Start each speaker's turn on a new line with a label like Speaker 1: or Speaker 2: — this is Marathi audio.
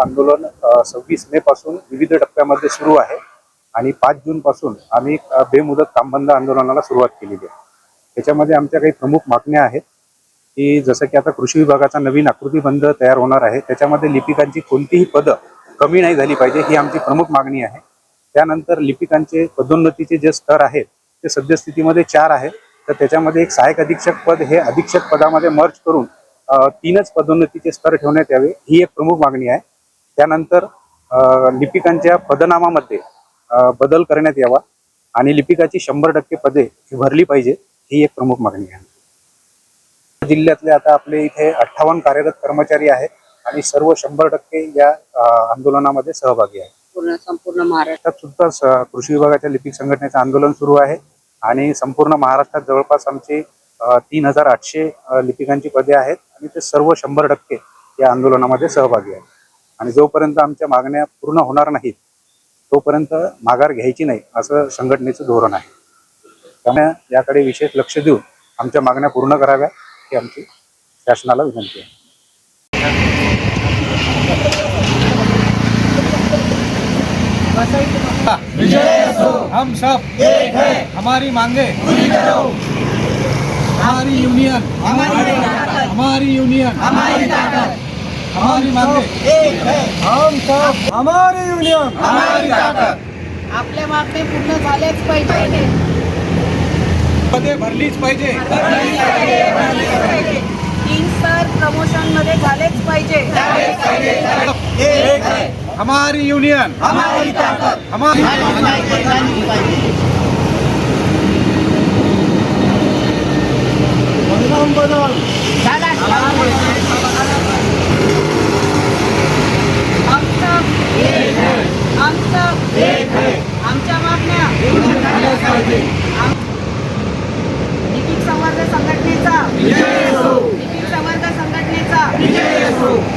Speaker 1: आंदोलन सव्वीस मे पासून विविध टप्प्यामध्ये सुरू आहे आणि पाच जून पासून आम्ही बेमुदत कामबंद आंदोलनाला सुरुवात केलेली आहे. त्याच्यामध्ये आमच्या काही प्रमुख मागण्या आहेत की जसं की आता कृषी विभागाचा नवीन आकृतीबंध तयार होणार आहे. त्याच्यामध्ये लिपिकांची कोणतीही पदं कमी नाही झाली पाहिजे ही आमची प्रमुख मागणी आहे. त्यानंतर लिपिकांचे पदोन्नतीचे जे स्तर आहेत ते सद्यस्थितीमध्ये चार आहेत. तर त्याच्यामध्ये एक सहाय्यक अधीक्षक पद हे अधीक्षक पदामध्ये मर्ज करून तीनच पदोन्नतीचे स्तर ठेवण्यात यावे ही एक प्रमुख मागणी आहे. त्यानंतर लिपिकांच्या पदनामामध्ये बदल करण्यात यावा आणि लिपिकाची शंभर टक्के पदे ही भरली पाहिजे ही एक प्रमुख मागणी आहे. जिल्ह्यातले आता आपले इथे अठ्ठावन्न कार्यरत कर्मचारी आहेत आणि सर्व शंभर टक्के या आंदोलनामध्ये सहभागी आहेत.
Speaker 2: पूर्ण संपूर्ण महाराष्ट्र.
Speaker 1: त्यात सुद्धा कृषी विभागाच्या लिपिक संघटनेचं आंदोलन सुरू आहे आणि संपूर्ण महाराष्ट्रात जवळपास आमचे तीन हजार आठशे लिपिकांची पदे आहेत आणि ते सर्व शंभर टक्के या आंदोलनामध्ये सहभागी आहेत. आणि जोपर्यंत आमच्या मागण्या पूर्ण होणार नाहीत तोपर्यंत माघार घ्यायची नाही असं संघटनेचं धोरण आहे. त्यामुळे याकडे विशेष लक्ष देऊन आमच्या मागण्या पूर्ण कराव्या ही आमची शासनाला विनंती आहे.
Speaker 3: हम सब एक है। हमारी मांगे। पूरी करो हमारी यूनियन हमारी हमारी यूनियन हमारी ताकत। हमारी मांगे एक है। हम सब हमारी यूनियन हमारी ताकत।
Speaker 2: आपल्या मागण्या पूर्ण झाल्याच पाहिजे.
Speaker 3: पदे भरलीच पाहिजे.
Speaker 2: तीन स्तर प्रमोशनमध्ये झालेच पाहिजे.
Speaker 3: एक है हमारी यूनियन हमारी ताकत. हमारी
Speaker 2: झाला. Yes.